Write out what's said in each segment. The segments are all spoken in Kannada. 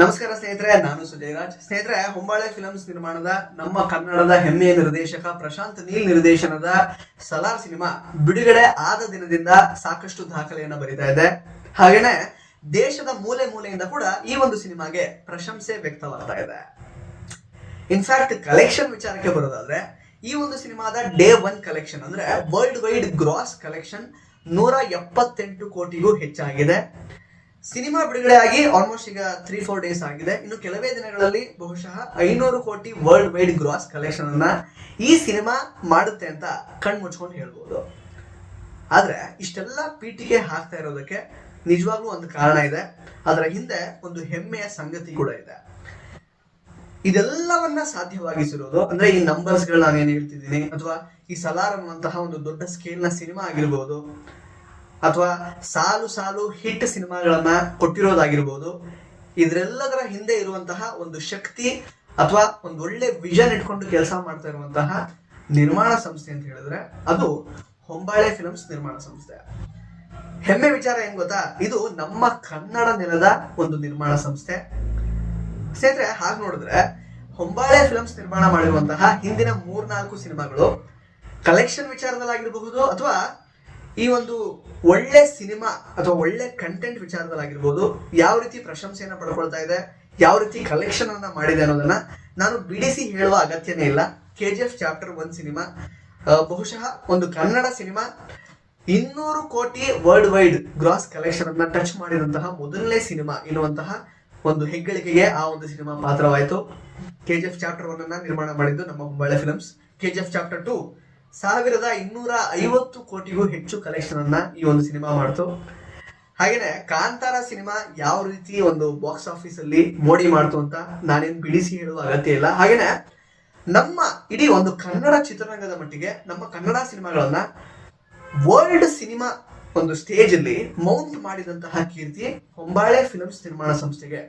ನಮಸ್ಕಾರ ಸ್ನೇಹಿತರೆ, ನಾನು ಸುಜಯರಾಜ್. ಸ್ನೇಹಿತರೆ, ಹೊಂಬಾಳೆ ಫಿಲಮ್ಸ್ ನಿರ್ಮಾಣದ ನಮ್ಮ ಕನ್ನಡದ ಹೆಮ್ಮೆಯ ನಿರ್ದೇಶಕ ಪ್ರಶಾಂತ್ ನೀಲ್ ನಿರ್ದೇಶನದ ಸಲಾರ್ ಸಿನಿಮಾ ಬಿಡುಗಡೆ ಆದ ದಿನದಿಂದ ಸಾಕಷ್ಟು ದಾಖಲೆಯನ್ನು ಬರಿತಾ ಇದೆ. ಹಾಗೇನೆ, ದೇಶದ ಮೂಲೆ ಮೂಲೆಯಿಂದ ಕೂಡ ಈ ಒಂದು ಸಿನಿಮಾಗೆ ಪ್ರಶಂಸೆ ವ್ಯಕ್ತವಾಗ್ತಾ ಇದೆ. ಇನ್ಫ್ಯಾಕ್ಟ್ ಕಲೆಕ್ಷನ್ ವಿಚಾರಕ್ಕೆ ಬರೋದಾದ್ರೆ, ಈ ಒಂದು ಸಿನಿಮಾದ ಡೇ ಒನ್ ಕಲೆಕ್ಷನ್ ಅಂದ್ರೆ ವರ್ಲ್ಡ್ ವೈಡ್ ಗ್ರಾಸ್ ಕಲೆಕ್ಷನ್ ನೂರ ಎಪ್ಪತ್ತೆಂಟು ಕೋಟಿಗೂ ಹೆಚ್ಚಾಗಿದೆ. ಸಿನಿಮಾ ಬಿಡುಗಡೆ ಆಗಿ ಆಲ್ಮೋಸ್ಟ್ ಈಗ ತ್ರೀ ಫೋರ್ ಡೇಸ್ ಆಗಿದೆ. ಇನ್ನು ಕೆಲವೇ ದಿನಗಳಲ್ಲಿ ಬಹುಶಃ ಐನೂರು ಕೋಟಿ ವರ್ಲ್ಡ್ ವೈಡ್ ಗ್ರಾಸ್ ಕಲೆಕ್ಷನ್ ಅನ್ನ ಈ ಸಿನಿಮಾ ಮಾಡುತ್ತೆ ಅಂತ ಕಣ್ ಮುಚ್ಕೊಂಡು ಹೇಳ್ಬೋದು. ಆದ್ರೆ ಇಷ್ಟೆಲ್ಲ ಪೀಠಿಗೆ ಹಾಕ್ತಾ ಇರೋದಕ್ಕೆ ನಿಜವಾಗ್ಲೂ ಒಂದು ಕಾರಣ ಇದೆ. ಅದರ ಹಿಂದೆ ಒಂದು ಹೆಮ್ಮೆಯ ಸಂಗತಿ ಕೂಡ ಇದೆ. ಇದೆಲ್ಲವನ್ನ ಸಾಧ್ಯವಾಗಿಸಿರೋದು ಅಂದ್ರೆ ಈ ನಂಬರ್ಸ್ ನಾನು ಏನು ಹೇಳ್ತಿದ್ದೀನಿ? ಅಥವಾ ಈ ಸಲಾರ್ ಅನ್ನುವಂತಹ ಒಂದು ದೊಡ್ಡ ಸ್ಕೇಲ್ನ ಸಿನಿಮಾ ಆಗಿರ್ಬೋದು. ಅಥವಾ ಸಾಲು ಸಾಲು ಹಿಟ್ ಸಿನಿಮಾಗಳನ್ನ ಕೊಟ್ಟಿರೋದಾಗಿರ್ಬೋದು, ಇದ್ರೆಲ್ಲದರ ಹಿಂದೆ ಇರುವಂತಹ ಒಂದು ಶಕ್ತಿ ಅಥವಾ ಒಂದು ಒಳ್ಳೆ ವಿಷನ್ ಇಟ್ಕೊಂಡು ಕೆಲಸ ಮಾಡ್ತಾ ಇರುವಂತಹ ನಿರ್ಮಾಣ ಸಂಸ್ಥೆ ಅಂತ ಹೇಳಿದ್ರೆ ಅದು ಹೊಂಬಾಳೆ ಫಿಲ್ಮ್ಸ್ ನಿರ್ಮಾಣ ಸಂಸ್ಥೆ. ಹೆಮ್ಮೆ ವಿಚಾರ ಏನ್ ಗೊತ್ತಾ? ಇದು ನಮ್ಮ ಕನ್ನಡ ನೆಲದ ಒಂದು ನಿರ್ಮಾಣ ಸಂಸ್ಥೆ. ಸ್ನೇಹಿತರೆ, ಹಾಗೆ ನೋಡಿದ್ರೆ ಹೊಂಬಾಳೆ ಫಿಲ್ಮ್ಸ್ ನಿರ್ಮಾಣ ಮಾಡಿರುವಂತಹ ಹಿಂದಿನ ಮೂರ್ನಾಲ್ಕು ಸಿನಿಮಾಗಳು ಕಲೆಕ್ಷನ್ ವಿಚಾರದಲ್ಲಾಗಿರಬಹುದು ಅಥವಾ ಈ ಒಂದು ಒಳ್ಳೆ ಸಿನಿಮಾ ಅಥವಾ ಒಳ್ಳೆ ಕಂಟೆಂಟ್ ವಿಚಾರದಲ್ಲಾಗಿರ್ಬೋದು ಯಾವ ರೀತಿ ಪ್ರಶಂಸೆಯನ್ನ ಪಡ್ಕೊಳ್ತಾ ಇದೆ, ಯಾವ ರೀತಿ ಕಲೆಕ್ಷನ್ ಅನ್ನ ಮಾಡಿದೆ ಅನ್ನೋದನ್ನ ನಾನು ಬಿಡಿಸಿ ಹೇಳುವ ಅಗತ್ಯನೇ ಇಲ್ಲ. K G F chapter one cinema ಬಹುಶಃ ಒಂದು ಕನ್ನಡ ಸಿನಿಮಾ, ಇನ್ನೂರು ಕೋಟಿ ವರ್ಲ್ಡ್ ವೈಡ್ ಗ್ರಾಸ್ ಕಲೆಕ್ಷನ್ ಅನ್ನ ಟಚ್ ಮಾಡಿದಂತಹ ಮೊದಲನೇ ಸಿನಿಮಾ ಎನ್ನುವಂತಹ ಒಂದು ಹೆಗ್ಗಳಿಕೆಗೆ ಆ ಒಂದು cinema ಪಾತ್ರವಾಯಿತು. K G F chapter one ಅನ್ನ ನಿರ್ಮಾಣ ಮಾಡಿದ್ದು ನಮ್ಮ Hubballi films K G F chapter two ಸಾವಿರದ ಇನ್ನೂರ ಐವತ್ತು ಕೋಟಿಗೂ ಹೆಚ್ಚು ಕಲೆಕ್ಷನ್ ಅನ್ನ ಈ ಒಂದು ಸಿನಿಮಾ ಮಾಡ್ತು. ಹಾಗೇನೆ ಕಾಂತಾರ ಸಿನಿಮಾ ಯಾವ ರೀತಿ ಒಂದು ಬಾಕ್ಸ್ ಆಫೀಸ್ ಅಲ್ಲಿ ಮೋಡಿ ಮಾಡ್ತು ಅಂತ ನಾನೇನು ಬಿಡಿಸಿ ಹೇಳುವ ಅಗತ್ಯ ಇಲ್ಲ. ಹಾಗೇನೆ ನಮ್ಮ ಇಡೀ ಒಂದು ಕನ್ನಡ ಚಿತ್ರರಂಗದ ಮಟ್ಟಿಗೆ, ನಮ್ಮ ಕನ್ನಡ ಸಿನಿಮಾಗಳನ್ನ ವರ್ಲ್ಡ್ ಸಿನಿಮಾ ಒಂದು ಸ್ಟೇಜ್ ಅಲ್ಲಿ ಮೌಂಟ್ ಮಾಡಿದಂತಹ ಕೀರ್ತಿ ಹೊಂಬಾಳೆ ಫಿಲ್ಮ್ಸ್ ನಿರ್ಮಾಣ ಸಂಸ್ಥೆಗೆ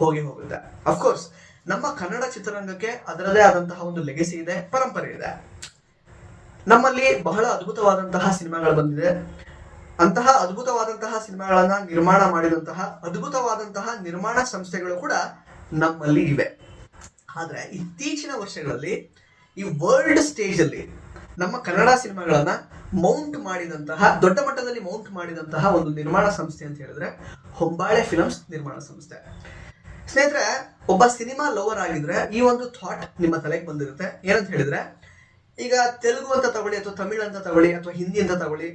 ಹೋಗಿ ಹೋಗುತ್ತೆ. ಅಫ್ಕೋರ್ಸ್ ನಮ್ಮ ಕನ್ನಡ ಚಿತ್ರರಂಗಕ್ಕೆ ಅದರದೇ ಆದಂತಹ ಒಂದು ಲೆಗೆಸಿ ಇದೆ, ಪರಂಪರೆ ಇದೆ. ನಮ್ಮಲ್ಲಿ ಬಹಳ ಅದ್ಭುತವಾದಂತಹ ಸಿನಿಮಾಗಳು ಬಂದಿದೆ. ಅಂತಹ ಅದ್ಭುತವಾದಂತಹ ಸಿನಿಮಾಗಳನ್ನ ನಿರ್ಮಾಣ ಮಾಡಿದಂತಹ ಅದ್ಭುತವಾದಂತಹ ನಿರ್ಮಾಣ ಸಂಸ್ಥೆಗಳು ಕೂಡ ನಮ್ಮಲ್ಲಿ ಇವೆ. ಆದ್ರೆ ಇತ್ತೀಚಿನ ವರ್ಷಗಳಲ್ಲಿ ಈ ವರ್ಲ್ಡ್ ಸ್ಟೇಜ್ ಅಲ್ಲಿ ನಮ್ಮ ಕನ್ನಡ ಸಿನಿಮಾಗಳನ್ನ ಮೌಂಟ್ ಮಾಡಿದಂತಹ, ದೊಡ್ಡ ಮಟ್ಟದಲ್ಲಿ ಮೌಂಟ್ ಮಾಡಿದಂತಹ ಒಂದು ನಿರ್ಮಾಣ ಸಂಸ್ಥೆ ಅಂತ ಹೇಳಿದ್ರೆ ಹೊಂಬಾಳೆ ಫಿಲಮ್ಸ್ ನಿರ್ಮಾಣ ಸಂಸ್ಥೆ. ಸ್ನೇಹಿತರೆ, ಒಬ್ಬ ಸಿನಿಮಾ ಲವರ್ ಆಗಿದ್ರೆ ಈ ಒಂದು ಥಾಟ್ ನಿಮ್ಮ ತಲೆಗೆ ಬಂದಿರುತ್ತೆ. ಏನಂತ ಹೇಳಿದ್ರೆ ಈಗ ತೆಲುಗು ಅಂತ ತಗೊಳ್ಳಿ ಅಥವಾ ತಮಿಳ್ ಅಂತ ತಗೊಳ್ಳಿ ಅಥವಾ ಹಿಂದಿ ಅಂತ ತಗೊಳ್ಳಿ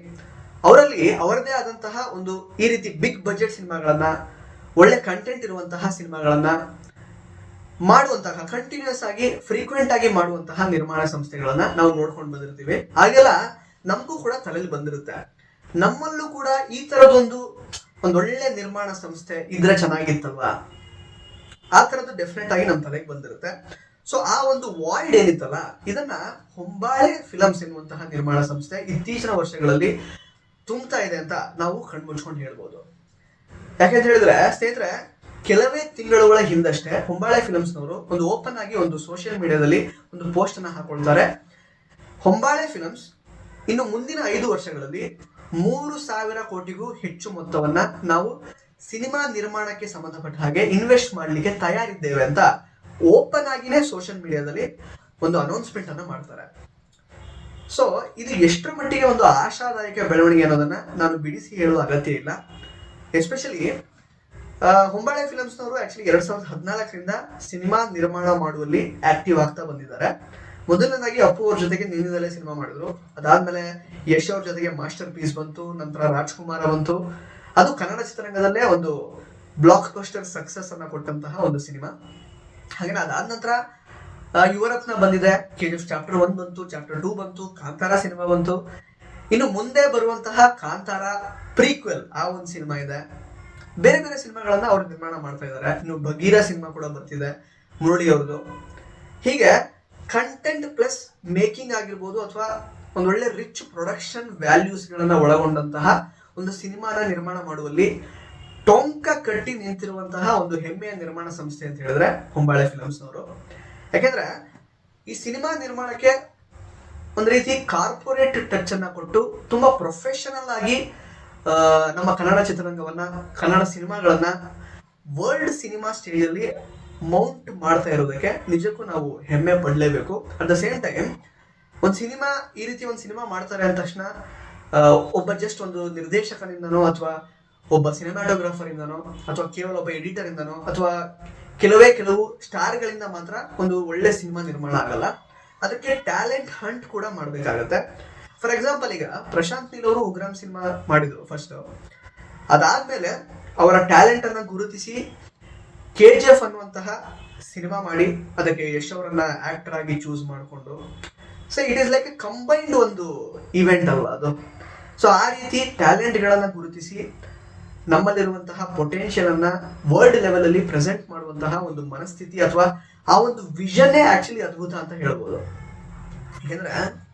ಅವರಲ್ಲಿ ಅವರದೇ ಆದಂತಹ ಒಂದು ಈ ರೀತಿ ಬಿಗ್ ಬಜೆಟ್ ಸಿನಿಮಾಗಳನ್ನ ಒಳ್ಳೆ ಕಂಟೆಂಟ್ ಇರುವಂತಹ ಸಿನಿಮಾಗಳನ್ನ ಮಾಡುವಂತಹ ಕಂಟಿನ್ಯೂಸ್ ಆಗಿ ಫ್ರೀಕ್ವೆಂಟ್ ಆಗಿ ಮಾಡುವಂತಹ ನಿರ್ಮಾಣ ಸಂಸ್ಥೆಗಳನ್ನ ನಾವು ನೋಡ್ಕೊಂಡು ಬಂದಿರ್ತೀವಿ. ಹಾಗೆಲ್ಲ ನಮಗೂ ಕೂಡ ತಲೆಯಲ್ಲಿ ಬಂದಿರುತ್ತೆ. ನಮ್ಮಲ್ಲೂ ಕೂಡ ಈ ತರದೊಂದು ಒಂದೊಳ್ಳೆ ನಿರ್ಮಾಣ ಸಂಸ್ಥೆ ಇದ್ರೆ ಚೆನ್ನಾಗಿತ್ತಲ್ವಾ? ಆ ತರದ್ದು ಡೆಫಿನೆಟ್ ಆಗಿ ನಮ್ಮ ತಲೆಗೆ ಬಂದಿರುತ್ತೆ. ಸೊ ಆ ಒಂದು ವಾಯ್ಡ್ ಏನಿತ್ತಲ್ಲ, ಇದನ್ನ ಹೊಂಬಾಳೆ ಫಿಲಮ್ಸ್ ಎನ್ನುವಂತಹ ನಿರ್ಮಾಣ ಸಂಸ್ಥೆ ಇತ್ತೀಚಿನ ವರ್ಷಗಳಲ್ಲಿ ತುಂಬ್ತಾ ಇದೆ ಅಂತ ನಾವು ಕಣ್ಮುಚ್ಕೊಂಡು ಹೇಳ್ಬೋದು. ಯಾಕೆಂತ ಹೇಳಿದ್ರೆ, ಸ್ನೇಹಿತರೆ, ಕೆಲವೇ ತಿಂಗಳುಗಳ ಹಿಂದಷ್ಟೇ ಹೊಂಬಾಳೆ ಫಿಲಮ್ಸ್ನವರು ಒಂದು ಓಪನ್ ಆಗಿ ಒಂದು ಸೋಷಿಯಲ್ ಮೀಡಿಯಾದಲ್ಲಿ ಒಂದು ಪೋಸ್ಟ್ ಅನ್ನ ಹಾಕೊಳ್ತಾರೆ. ಹೊಂಬಾಳೆ ಫಿಲಮ್ಸ್ ಇನ್ನು ಮುಂದಿನ ಐದು ವರ್ಷಗಳಲ್ಲಿ ಮೂರು ಸಾವಿರ ಕೋಟಿಗೂ ಹೆಚ್ಚು ಮೊತ್ತವನ್ನ ನಾವು ಸಿನಿಮಾ ನಿರ್ಮಾಣಕ್ಕೆ ಸಂಬಂಧಪಟ್ಟ ಹಾಗೆ ಇನ್ವೆಸ್ಟ್ ಮಾಡಲಿಕ್ಕೆ ತಯಾರಿದ್ದೇವೆ ಅಂತ ಓಪನ್ ಆಗಿನೇ ಸೋಷಿಯಲ್ ಮೀಡಿಯಾದಲ್ಲಿ ಒಂದು ಅನೌನ್ಸ್ಮೆಂಟ್ ಅನ್ನು ಮಾಡ್ತಾರೆ. ಸೊ ಇದು ಎಷ್ಟರ ಮಟ್ಟಿಗೆ ಒಂದು ಆಶಾದಾಯಕ ಬೆಳವಣಿಗೆ ಅನ್ನೋದನ್ನ ನಾನು ಬಿಡಿಸಿ ಹೇಳುವ ಅಗತ್ಯ ಇಲ್ಲ. ಎಸ್ಪೆಷಲಿ ಹೊಂಬಾಳೆ ಫಿಲಮ್ಸ್ನವರು ಆಕ್ಚುಲಿ ಎರಡ್ ಸಾವಿರದ ಹದಿನಾಲ್ಕರಿಂದ ಸಿನಿಮಾ ನಿರ್ಮಾಣ ಮಾಡುವಲ್ಲಿ ಆಕ್ಟಿವ್ ಆಗ್ತಾ ಬಂದಿದ್ದಾರೆ. ಮೊದಲನೇದಾಗಿ ಅಪ್ಪು ಅವ್ರ ಜೊತೆಗೆ ನಿನ್ನೆದಲ್ಲೇ ಸಿನಿಮಾ ಮಾಡಿದ್ರು. ಅದಾದ್ಮೇಲೆ ಯಶ್ ಅವ್ರ ಜೊತೆಗೆ ಮಾಸ್ಟರ್ ಪೀಸ್ ಬಂತು, ನಂತರ ರಾಜ್ಕುಮಾರ ಬಂತು. ಅದು ಕನ್ನಡ ಚಿತ್ರರಂಗದಲ್ಲೇ ಒಂದು ಬ್ಲಾಕ್ ಬಸ್ಟರ್ ಸಕ್ಸಸ್ ಅನ್ನ ಕೊಟ್ಟಂತಹ ಒಂದು ಸಿನಿಮಾ. ಹಾಗೆ ಅದಾದ ನಂತರ ಯುವರತ್ನ ಬಂದಿದೆ. K G F chapter one ಬಂತು ಚಾಪ್ಟರ್ ಟೂ ಬಂತು, ಕಾಂತಾರ ಸಿನಿಮಾ ಬಂತು. ಇನ್ನು ಮುಂದೆ ಬರುವಂತಹ ಕಾಂತಾರ ಪ್ರೀಕ್ವೆಲ್ ಆ ಒಂದು ಸಿನಿಮಾ ಇದೆ. ಬೇರೆ ಬೇರೆ ಸಿನಿಮಾಗಳನ್ನ ಅವ್ರು ನಿರ್ಮಾಣ ಮಾಡ್ತಾ ಇದ್ದಾರೆ. ಇನ್ನು ಬಗೀರ ಸಿನಿಮಾ ಕೂಡ ಬರ್ತಿದೆ, ಮುರಳಿ ಅವ್ರದ್ದು. ಹೀಗೆ ಕಂಟೆಂಟ್ ಪ್ಲಸ್ ಮೇಕಿಂಗ್ ಆಗಿರ್ಬೋದು ಅಥವಾ ಒಂದೊಳ್ಳೆ ರಿಚ್ ಪ್ರೊಡಕ್ಷನ್ ವ್ಯಾಲ್ಯೂಸ್ ಗಳನ್ನ ಒಳಗೊಂಡಂತಹ ಒಂದು ಸಿನಿಮಾನ ನಿರ್ಮಾಣ ಮಾಡುವಲ್ಲಿ ಟೊಂಕ ಕಟ್ಟಿ ನಿಂತಿರುವಂತಹ ಒಂದು ಹೆಮ್ಮೆಯ ನಿರ್ಮಾಣ ಸಂಸ್ಥೆ ಅಂತ ಹೇಳಿದ್ರೆ ಹೊಂಬಾಳೆ ಫಿಲಮ್ಸ್ ಅವರು ಯಾಕೆಂದ್ರೆ ಈ ಸಿನಿಮಾ ನಿರ್ಮಾಣಕ್ಕೆ ಒಂದು ರೀತಿ ಕಾರ್ಪೊರೇಟ್ ಟಚ್ ಅನ್ನ ಕೊಟ್ಟು ತುಂಬಾ ಪ್ರೊಫೆಷನಲ್ ಆಗಿ ನಮ್ಮ ಕನ್ನಡ ಚಿತ್ರರಂಗವನ್ನ, ಕನ್ನಡ ಸಿನಿಮಾಗಳನ್ನ ವರ್ಲ್ಡ್ ಸಿನಿಮಾ ಸ್ಟೇಜ್ ಅಲ್ಲಿ ಮೌಂಟ್ ಮಾಡ್ತಾ ಇರೋದಕ್ಕೆ ನಿಜಕ್ಕೂ ನಾವು ಹೆಮ್ಮೆ ಪಡಲೇಬೇಕು. ಅಟ್ ದ ಸೇಮ್ ಟೈಮ್ ಒಂದು ಸಿನಿಮಾ, ಈ ರೀತಿ ಒಂದು ಸಿನಿಮಾ ಮಾಡ್ತಾರೆ ಅಂದ ತಕ್ಷಣ ಒಬ್ಬ ಜಸ್ಟ್ ಒಂದು ನಿರ್ದೇಶಕನಿಂದನೋ ಅಥವಾ ಒಬ್ಬ ಸಿನಿಮಾಟೋಗ್ರಾಫರ್ ಇಂದನೋ ಅಥವಾ ಕೇವಲ ಒಬ್ಬ ಎಡಿಟರ್ ಇಂದನೋ ಅಥವಾ ಕೆಲವೇ ಕೆಲವು ಸ್ಟಾರ್ಗಳಿಂದ ಮಾತ್ರ ಒಂದು ಒಳ್ಳೆ ಸಿನಿಮಾ ನಿರ್ಮಾಣ ಆಗಲ್ಲ. ಅದಕ್ಕೆ ಟ್ಯಾಲೆಂಟ್ ಹಂಟ್ ಕೂಡ ಮಾಡಬೇಕಾಗತ್ತೆ. ಫಾರ್ ಎಕ್ಸಾಂಪಲ್ ಈಗ ಪ್ರಶಾಂತ್ ನೀಲ್ ಅವರು ಉಗ್ರಾಮ್ ಸಿನಿಮಾ ಮಾಡಿದ್ರು ಫಸ್ಟ್ ಅದಾದ್ಮೇಲೆ ಅವರ ಟ್ಯಾಲೆಂಟ್ ಅನ್ನ ಗುರುತಿಸಿ ಕೆ ಜಿ ಎಫ್ ಅನ್ನುವಂತಹ ಸಿನಿಮಾ ಮಾಡಿ ಅದಕ್ಕೆ ಯಶ್ ಅವರನ್ನ ಆಕ್ಟರ್ ಆಗಿ ಚೂಸ್ ಮಾಡಿಕೊಂಡು. So it is like a combined ಒಂದು ಇವೆಂಟ್ ಅಲ್ವಾ ಅದು. ಸೊ ಆ ರೀತಿ ಟ್ಯಾಲೆಂಟ್ಗಳನ್ನ ಗುರುತಿಸಿ ನಮ್ಮಲ್ಲಿರುವಂತಹ ಪೊಟೆನ್ಷಿಯಲ್ ಅನ್ನ ವರ್ಲ್ಡ್ ಲೆವೆಲ್ ಅಲ್ಲಿ ಪ್ರೆಸೆಂಟ್ ಮಾಡುವಂತಹ ಒಂದು ಮನಸ್ಥಿತಿ ಅಥವಾ ಆ ಒಂದು ವಿಷನ್ನೇ ಆಕ್ಚುಲಿ ಅದ್ಭುತ ಅಂತ ಹೇಳ್ಬೋದು. ಯಾಕಂದ್ರೆ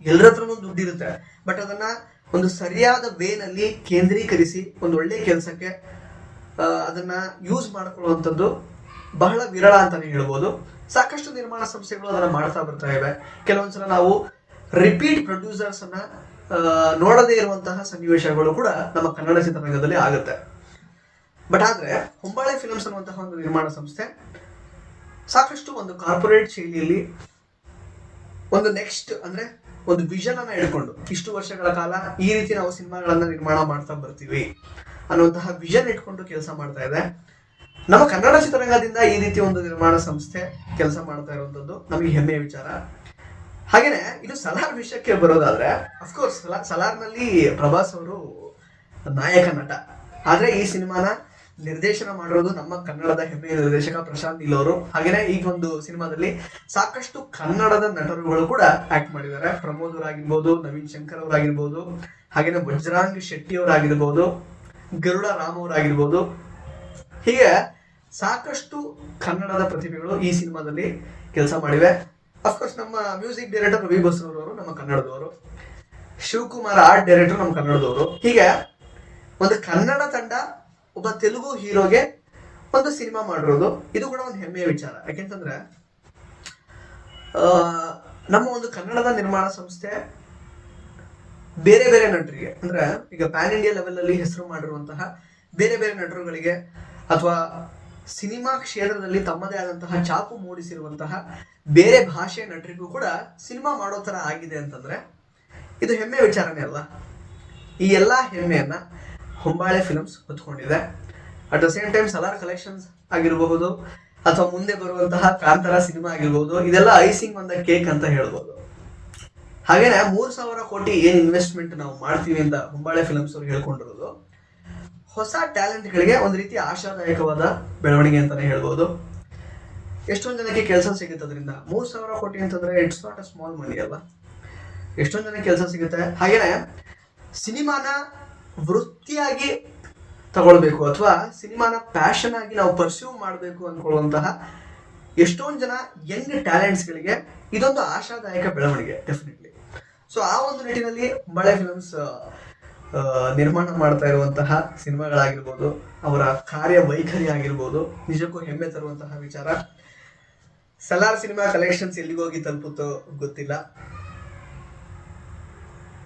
ಎಲ್ಲರ ಹತ್ರನೂ ದುಡ್ಡು ಇರುತ್ತೆ ಬಟ್ ಅದನ್ನ ಒಂದು ಸರಿಯಾದ ವೇನಲ್ಲಿ ಕೇಂದ್ರೀಕರಿಸಿ, ಒಂದು ಒಳ್ಳೆ ಕೆಲಸಕ್ಕೆ ಅದನ್ನ ಯೂಸ್ ಮಾಡ್ಕೊಳ್ಳುವಂಥದ್ದು ಬಹಳ ವಿರಳ ಅಂತಾನೆ ಹೇಳ್ಬೋದು. ಸಾಕಷ್ಟು ನಿರ್ಮಾಣ ಸಂಸ್ಥೆಗಳು ಅದನ್ನ ಮಾಡ್ತಾ ಬರ್ತಾ ಇವೆ. ಕೆಲವೊಂದ್ಸಲ ನಾವು ರಿಪೀಟ್ ಪ್ರೊಡ್ಯೂಸರ್ಸ್ ಅನ್ನ ನೋಡದೇ ಇರುವಂತಹ ಸನ್ನಿವೇಶಗಳು ಕೂಡ ನಮ್ಮ ಕನ್ನಡ ಚಿತ್ರರಂಗದಲ್ಲಿ ಆಗುತ್ತೆ. ಬಟ್ ಆದರೆ ಹೊಂಬಾಳೆ ಫಿಲ್ಮ್ಸ್ ಅನ್ನುವಂತಹ ಒಂದು ನಿರ್ಮಾಣ ಸಂಸ್ಥೆ, ಸಾಕಷ್ಟು ಒಂದು ಕಾರ್ಪೊರೇಟ್ ಶೈಲಿಯಲ್ಲಿ ಒಂದು ನೆಕ್ಸ್ಟ್ ಅಂದ್ರೆ ಒಂದು ವಿಷನ್ ಅನ್ನ ಇಟ್ಕೊಂಡು ಇಷ್ಟು ವರ್ಷಗಳ ಕಾಲ ಈ ರೀತಿ ನಾವು ಸಿನಿಮಾಗಳನ್ನ ನಿರ್ಮಾಣ ಮಾಡ್ತಾ ಬರ್ತೀವಿ ಅನ್ನುವಂತಹ ವಿಷನ್ ಇಟ್ಕೊಂಡು ಕೆಲಸ ಮಾಡ್ತಾ ಇದೆ. ನಮ್ಮ ಕನ್ನಡ ಚಿತ್ರರಂಗದಿಂದ ಈ ರೀತಿ ಒಂದು ನಿರ್ಮಾಣ ಸಂಸ್ಥೆ ಕೆಲಸ ಮಾಡ್ತಾ ಇರುವಂತದ್ದು ನಮಗೆ ಹೆಮ್ಮೆಯ ವಿಚಾರ. ಹಾಗೇನೆ ಇದು ಸಲಾರ್ ವಿಷಯಕ್ಕೆ ಬರೋದಾದ್ರೆ ಅಫ್ಕೋರ್ಸ್ ಸಲಾರ್ನಲ್ಲಿ ಪ್ರಭಾಸ್ ಅವರು ನಾಯಕ ನಟ. ಆದ್ರೆ ಈ ಸಿನಿಮಾನ ನಿರ್ದೇಶನ ಮಾಡಿರೋದು ನಮ್ಮ ಕನ್ನಡದ ಹೆಮ್ಮೆಯ ನಿರ್ದೇಶಕ ಪ್ರಶಾಂತ್ ನೀಲ್ ಅವರು. ಹಾಗೇನೆ ಈ ಒಂದು ಸಿನಿಮಾದಲ್ಲಿ ಸಾಕಷ್ಟು ಕನ್ನಡದ ನಟರುಗಳು ಕೂಡ ಆಕ್ಟ್ ಮಾಡಿದ್ದಾರೆ. ಪ್ರಮೋದ್ ಅವರಾಗಿರ್ಬೋದು, ನವೀನ್ ಶಂಕರ್ ಅವರಾಗಿರ್ಬೋದು, ಹಾಗೇನೆ ವಜ್ರಾಂಗ್ ಶೆಟ್ಟಿ ಅವರಾಗಿರ್ಬೋದು, ಗರುಡ ರಾಮ್ ಅವರಾಗಿರ್ಬೋದು. ಹೀಗೆ ಸಾಕಷ್ಟು ಕನ್ನಡದ ಪ್ರತಿಭೆಗಳು ಈ ಸಿನಿಮಾದಲ್ಲಿ ಕೆಲಸ ಮಾಡಿವೆ. ಅಫ್ಕೋರ್ಸ್ ನಮ್ಮ ಮ್ಯೂಸಿಕ್ ಡೈರೆಕ್ಟರ್ ರವಿ ಬಸವರವರು ನಮ್ಮ ಕನ್ನಡದವರು. ಶಿವಕುಮಾರ್ ಆರ್ಟ್ ಡೈರೆಕ್ಟರ್ ನಮ್ಮ ಕನ್ನಡದವರು. ಹೀಗೆ ಒಂದು ಕನ್ನಡ ತಂಡ ಒಬ್ಬ ತೆಲುಗು ಹೀರೋಗೆ ಒಂದು ಸಿನಿಮಾ ಮಾಡಿರೋದು. ಇದು ಕೂಡ ಒಂದು ಹೆಮ್ಮೆಯ ವಿಚಾರ. ಯಾಕೆಂತಂದ್ರೆ ನಮ್ಮ ಒಂದು ಕನ್ನಡದ ನಿರ್ಮಾಣ ಸಂಸ್ಥೆ ಬೇರೆ ಬೇರೆ ನಟರಿಗೆ ಅಂದ್ರೆ ಈಗ ಪ್ಯಾನ್ ಇಂಡಿಯಾ ಲೆವೆಲ್ ಅಲ್ಲಿ ಹೆಸರು ಮಾಡಿರುವಂತಹ ಬೇರೆ ಬೇರೆ ನಟರುಗಳಿಗೆ ಅಥವಾ ಸಿನಿಮಾ ಕ್ಷೇತ್ರದಲ್ಲಿ ತಮ್ಮದೇ ಆದಂತಹ ಚಾಪು ಮೂಡಿಸಿರುವಂತಹ ಬೇರೆ ಭಾಷೆಯ ನಟರಿಗೂ ಕೂಡ ಸಿನಿಮಾ ಮಾಡೋ ತರ ಆಗಿದೆ ಅಂತಂದ್ರೆ ಇದು ಹೆಮ್ಮೆ ವಿಚಾರನೇ ಅಲ್ಲ. ಈ ಎಲ್ಲಾ ಹೆಮ್ಮೆಯನ್ನ Hombale films ಹೊತ್ಕೊಂಡಿದೆ. At the same time Salaar collections ಆಗಿರಬಹುದು ಅಥವಾ ಮುಂದೆ ಬರುವಂತಹ ಕಾಂತಾರ ಸಿನಿಮಾ ಆಗಿರ್ಬೋದು ಇದೆಲ್ಲ ಐಸಿಂಗ್ ಒಂದ ಕೇಕ್ ಅಂತ ಹೇಳ್ಬೋದು. ಹಾಗೇನೆ ಮೂರ್ ಸಾವಿರ ಕೋಟಿ ಏನ್ ಇನ್ವೆಸ್ಟ್ಮೆಂಟ್ ನಾವು ಮಾಡ್ತೀವಿ ಅಂತ ಹೊಂಬಾಳೆ ಫಿಲ್ಮ್ಸ್ ಅವ್ರು ಹೇಳ್ಕೊಂಡಿರೋದು, ಹೊಸ ಟ್ಯಾಲೆಂಟ್ಗಳಿಗೆ ಒಂದು ರೀತಿ ಆಶಾದಾಯಕವಾದ ಬೆಳವಣಿಗೆ ಅಂತಾನೆ ಹೇಳ್ಬೋದು. ಎಷ್ಟೊಂದು ಜನಕ್ಕೆ ಕೆಲಸ ಸಿಗುತ್ತೆ ಅದರಿಂದ. ಮೂರ್ ಸಾವಿರ ಕೋಟಿ ಅಂತಂದ್ರೆ it's not a small money ಅಲ್ಲ ಎಷ್ಟೊಂದು ಜನಕ್ಕೆ ಕೆಲಸ ಸಿಗುತ್ತೆ? ಹಾಗೇನೆ, ಸಿನಿಮಾನ ವೃತ್ತಿಯಾಗಿ ತಗೊಳ್ಬೇಕು ಅಥವಾ ಸಿನಿಮಾನ ಪ್ಯಾಷನ್ ಆಗಿ ನಾವು ಪರ್ಸ್ಯೂ ಮಾಡಬೇಕು ಅನ್ಕೊಳ್ಳುವಂತಹ ಎಷ್ಟೊಂದು ಜನ ಯಂಗ್ ಟ್ಯಾಲೆಂಟ್ಸ್ಗಳಿಗೆ ಇದೊಂದು ಆಶಾದಾಯಕ ಬೆಳವಣಿಗೆ ಡೆಫಿನೆಟ್ಲಿ ಸೊ ಆ ಒಂದು ನಿಟ್ಟಿನಲ್ಲಿ ಮಳೆ ಫಿಲ್ಮ್ಸ್ ನಿರ್ಮಾಣ ಮಾಡ್ತಾ ಇರುವಂತಹ ಸಿನಿಮಾಗಳಾಗಿರ್ಬೋದು, ಅವರ ಕಾರ್ಯ ವೈಖರಿ ಆಗಿರ್ಬೋದು, ನಿಜಕ್ಕೂ ಹೆಮ್ಮೆ ತರುವಂತಹ ವಿಚಾರ. ಸಲಾರ್ ಸಿನಿಮಾ ಕಲೆಕ್ಷನ್ಸ್ ಎಲ್ಲಿಗೋಗಿ ತಲುಪುತ್ತೋ ಗೊತ್ತಿಲ್ಲ.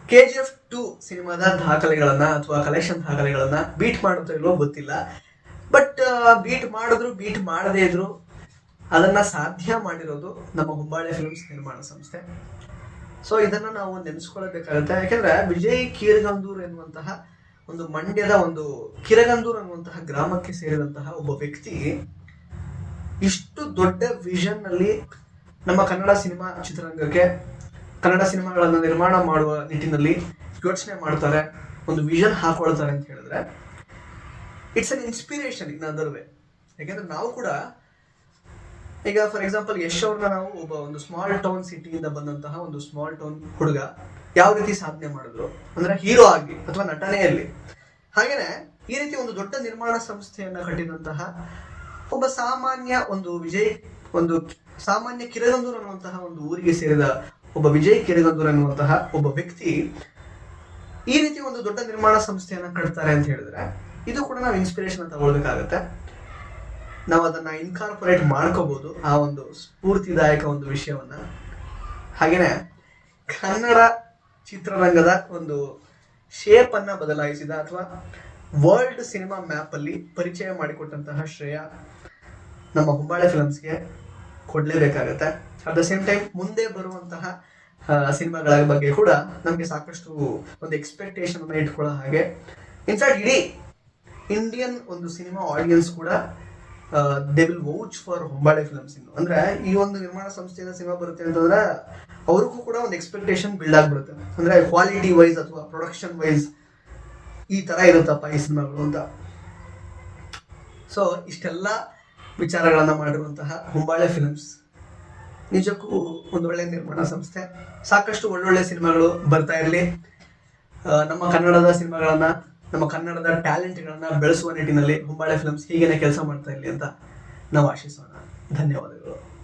ಕೆ ಜಿ ಎಫ್ ಟು ಸಿನಿಮಾದ ದಾಖಲೆಗಳನ್ನ ಅಥವಾ ಕಲೆಕ್ಷನ್ ದಾಖಲೆಗಳನ್ನ ಬೀಟ್ ಮಾಡುತ್ತೋ ಇಲ್ವೋ ಗೊತ್ತಿಲ್ಲ. ಬಟ್ ಬೀಟ್ ಮಾಡಿದ್ರು ಬೀಟ್ ಮಾಡದೇ ಇದ್ರು ಅದನ್ನ ಸಾಧ್ಯ ಮಾಡಿರೋದು ನಮ್ಮ ಹುಬ್ಬಳ್ಳಿ ಫಿಲ್ಮ್ಸ್ ನಿರ್ಮಾಣ ಸಂಸ್ಥೆ. ಸೊ ಇದನ್ನ ನಾವು ನೆನೆಸ್ಕೊಳ್ಳಬೇಕಾಗುತ್ತೆ ಯಾಕಂದ್ರೆ ವಿಜಯ್ ಕೀರಗಂದೂರ್ ಎನ್ನುವಂತಹ ಒಂದು ಮಂಡ್ಯದ ಒಂದು, ಕಿರಗಂದೂರ್ ಅನ್ನುವಂತಹ ಗ್ರಾಮಕ್ಕೆ ಸೇರಿದಂತಹ ಒಬ್ಬ ವ್ಯಕ್ತಿ ಇಷ್ಟು ದೊಡ್ಡ ವಿಷನ್ ಅಲ್ಲಿ ನಮ್ಮ ಕನ್ನಡ ಸಿನಿಮಾ ಚಿತ್ರರಂಗಕ್ಕೆ ಕನ್ನಡ ಸಿನಿಮಾಗಳನ್ನು ನಿರ್ಮಾಣ ಮಾಡುವ ನಿಟ್ಟಿನಲ್ಲಿ ಯೋಚನೆ ಮಾಡ್ತಾರೆ, ಒಂದು ವಿಷನ್ ಹಾಕೊಳ್ತಾರೆ ಅಂತ ಹೇಳಿದ್ರೆ it's an inspiration in other way ಯಾಕೆಂದ್ರೆ ನಾವು ಕೂಡ, ಈಗ ಫಾರ್ ಎಕ್ಸಾಂಪಲ್ ಯಶ್ ಅವ್ರನ್ನ ನಾವು ಒಬ್ಬ ಒಂದು ಸ್ಮಾಲ್ ಟೌನ್ ಸಿಟಿಯಿಂದ ಬಂದಂತಹ ಒಂದು ಸ್ಮಾಲ್ ಟೌನ್ ಹುಡುಗ ಯಾವ ರೀತಿ ಸಾಧನೆ ಮಾಡಿದ್ರು? ಅಂದ್ರೆ ಹೀರೋ ಆಗಿ ಅಥವಾ ನಟನೆಯಲ್ಲಿ. ಹಾಗೇನೆ, ಈ ರೀತಿ ಒಂದು ದೊಡ್ಡ ನಿರ್ಮಾಣ ಸಂಸ್ಥೆಯನ್ನ ಕಟ್ಟಿದಂತಹ ಒಬ್ಬ ಸಾಮಾನ್ಯ ಒಂದು ವಿಜಯ್, ಒಂದು ಸಾಮಾನ್ಯ ಕಿರದಂದೂರು ಅನ್ನುವಂತಹ ಒಂದು ಊರಿಗೆ ಸೇರಿದ ಒಬ್ಬ ವಿಜಯ್ ಕಿರಗಂದೂರ್ ಅನ್ನುವಂತಹ ಒಬ್ಬ ವ್ಯಕ್ತಿ ಈ ರೀತಿ ಒಂದು ದೊಡ್ಡ ನಿರ್ಮಾಣ ಸಂಸ್ಥೆಯನ್ನ ಕಟ್ತಾರೆ ಅಂತ ಹೇಳಿದ್ರೆ ಇದು ಕೂಡ ನಾವು ಇನ್ಸ್ಪಿರೇಷನ್ ತಗೊಳ್ಬೇಕಾಗತ್ತೆ ನಾವು ಅದನ್ನ ಇನ್ಕಾರ್ಪೊರೇಟ್ ಮಾಡ್ಕೋಬಹುದು ಆ ಒಂದು ಸ್ಫೂರ್ತಿದಾಯಕ ಒಂದು ವಿಷಯವನ್ನ. ಹಾಗೇನೆ ಕನ್ನಡ ಚಿತ್ರರಂಗದ ಒಂದು ಶೇಪ್ ಅನ್ನ ಬದಲಾಯಿಸಿದ ಅಥವಾ ವರ್ಲ್ಡ್ ಸಿನಿಮಾ ಮ್ಯಾಪ್ ಅಲ್ಲಿ ಪರಿಚಯ ಮಾಡಿಕೊಟ್ಟಂತಹ ಶ್ರೇಯ ನಮ್ಮ ಹುಬ್ಬಾಳೆ ಫಿಲಮ್ಸ್ಗೆ ಕೊಡ್ಲೇಬೇಕಾಗತ್ತೆ. ಅಟ್ ದ ಸೇಮ್ ಟೈಮ್ ಮುಂದೆ ಬರುವಂತಹ ಸಿನಿಮಾಗಳ ಬಗ್ಗೆ ಕೂಡ ನಮಗೆ ಸಾಕಷ್ಟು ಒಂದು ಎಕ್ಸ್ಪೆಕ್ಟೇಷನ್ ಇಟ್ಕೊಳ್ಳೋ ಹಾಗೆ. ಇನ್ಫ್ಯಾಕ್ಟ್ ಇಡೀ ಇಂಡಿಯನ್ ಒಂದು ಸಿನಿಮಾ ಆಡಿಯನ್ಸ್ ಕೂಡ they will vouch for Hombale films ಇನ್ನು ಅಂದ್ರೆ ಈ ಒಂದು ನಿರ್ಮಾಣ ಸಂಸ್ಥೆಯಿಂದ ಸಿನಿಮಾ ಬರುತ್ತೆ ಅಂತಂದ್ರೆ ಅವ್ರಿಗೂ ಕೂಡ ಒಂದು ಎಕ್ಸ್ಪೆಕ್ಟೇಷನ್ ಬಿಲ್ಡ್ ಆಗ್ಬಿಡುತ್ತೆ. ಅಂದ್ರೆ ಕ್ವಾಲಿಟಿ ವೈಸ್ ಅಥವಾ ಪ್ರೊಡಕ್ಷನ್ ವೈಸ್ ಈ ತರ ಇರುತ್ತಪ್ಪ ಈ ಸಿನಿಮಾಗಳು ಅಂತ. ಸೊ ಇಷ್ಟೆಲ್ಲ ವಿಚಾರಗಳನ್ನ ಮಾಡಿರುವಂತಹ ಹುಂಬಾಳೆ ಫಿಲ್ಮ್ಸ್ ನಿಜಕ್ಕೂ ಒಂದು ಒಳ್ಳೆ ನಿರ್ಮಾಣ ಸಂಸ್ಥೆ. ಸಾಕಷ್ಟು ಒಳ್ಳೊಳ್ಳೆ ಸಿನಿಮಾಗಳು ಬರ್ತಾ ಇರಲಿ. ನಮ್ಮ ಕನ್ನಡದ ಸಿನಿಮಾಗಳನ್ನ, ನಮ್ಮ ಕನ್ನಡದ ಟ್ಯಾಲೆಂಟ್ಗಳನ್ನ ಬೆಳೆಸುವ ನಿಟ್ಟಿನಲ್ಲಿ ಹುಂಬಾಳೆ ಫಿಲ್ಮ್ಸ್ ಹೀಗೇನೆ ಕೆಲಸ ಮಾಡ್ತಾ ಇರಲಿ ಅಂತ ನಾವು ಆಶಿಸೋಣ. ಧನ್ಯವಾದಗಳು.